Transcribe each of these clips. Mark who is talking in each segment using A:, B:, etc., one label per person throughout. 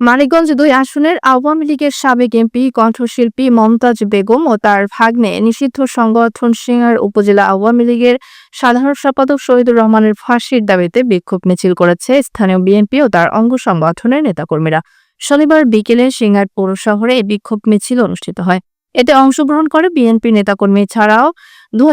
A: মানিকগঞ্জ দুই আসনের আওয়ামী লীগের সাবেক এমপি, কণ্ঠশিল্পী মমতাজ বেগম ও তার ভাগ্নে নিষিদ্ধ সংগঠন সিঙ্গার উপজেলা আওয়ামী লীগের সাধারণ সম্পাদক শহীদুর রহমানের ফাঁসির দাবিতে বিক্ষোভ মিছিল করেছে স্থানীয় বিএনপি ও তার অঙ্গ সংগঠনের নেতাকর্মীরা। শনিবার বিকেলে সিঙ্গার পৌর শহরে বিক্ষোভ মিছিল অনুষ্ঠিত হয়। এতে অংশগ্রহণ করে বিএনপি নেতাকর্মী ছাড়াও দু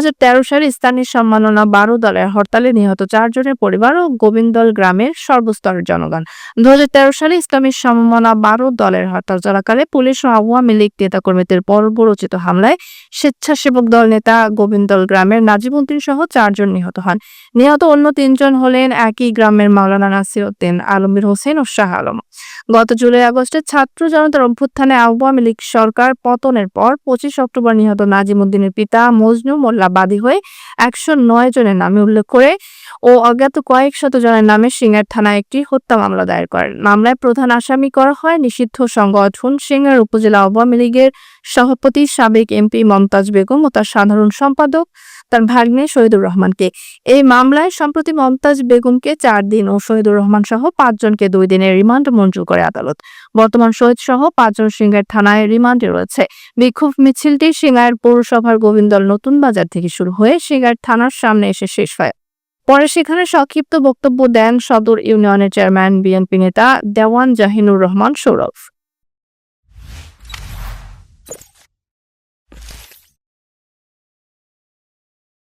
A: সালে স্থানীয় সম্মাননা বারো দলের হরতালে নিহত চারজনের পরিবার ও গোবিন্দল গ্রামের সর্বস্তরের জনগণ। দু সালে ইসলামী সম্মাননা বারো দলের হরতাল চলাকালে পুলিশ ও আওয়ামী লীগ নেতাকর্মীদের বর্বরচিত হামলায় স্বেচ্ছাসেবক দল নেতা গোবিন্দল গ্রামের নাজিমুদ্দিন সহ চারজন নিহত হন। নিহত অন্য তিনজন হলেন একই গ্রামের মাওলানা নাসির উদ্দিন আলমগীর হোসেন ও শাহ আলম। গত জুলাই আগস্টে ছাত্র জনতার অভ্যুত্থানে আওয়ামী লীগ সরকার পতনের পর পঁচিশ অক্টোবর নিহত নাজিমুদ্দিনের পিতা মজনু মোল্লা বাদী হয়ে একশো নয় জনের নামে উল্লেখ করে ও অজ্ঞাত কয়েক শত জনের নামে সিঙ্গার থানায় একটি হত্যা মামলা দায়ের করেন। মামলায় প্রধান আসামি করা হয় নিষিদ্ধ সংগঠন সিঙ্গার উপজেলা আওয়ামী লীগের সভাপতি সাবেক এমপি মমতাজ বেগম ও তার সাধারণ সম্পাদক তার ভাগ্নে শহীদুর রহমানকে। এই মামলায় সম্প্রতি মমতাজ বেগমকে চার দিন ও শহীদুর রহমান সহ পাঁচজনকে দুই দিনের রিমান্ড মঞ্জুর করে আদালত। বর্তমান শহীদ সহ পাঁচজন সিঙ্গার থানায় রিমান্ডে রয়েছে। বিক্ষোভ মিছিলটি সিঙ্গার পৌরসভার গোবিন্দল নতুন বাজার থেকে শুরু হয়ে সিঙ্গার থানার সামনে এসে শেষ হয়। পরে সেখানে সংক্ষিপ্ত বক্তব্য দেন সদর ইউনিয়নের চেয়ারম্যান বিএনপি নেতা দেওয়ান জাহিনুর রহমান সৌরভ।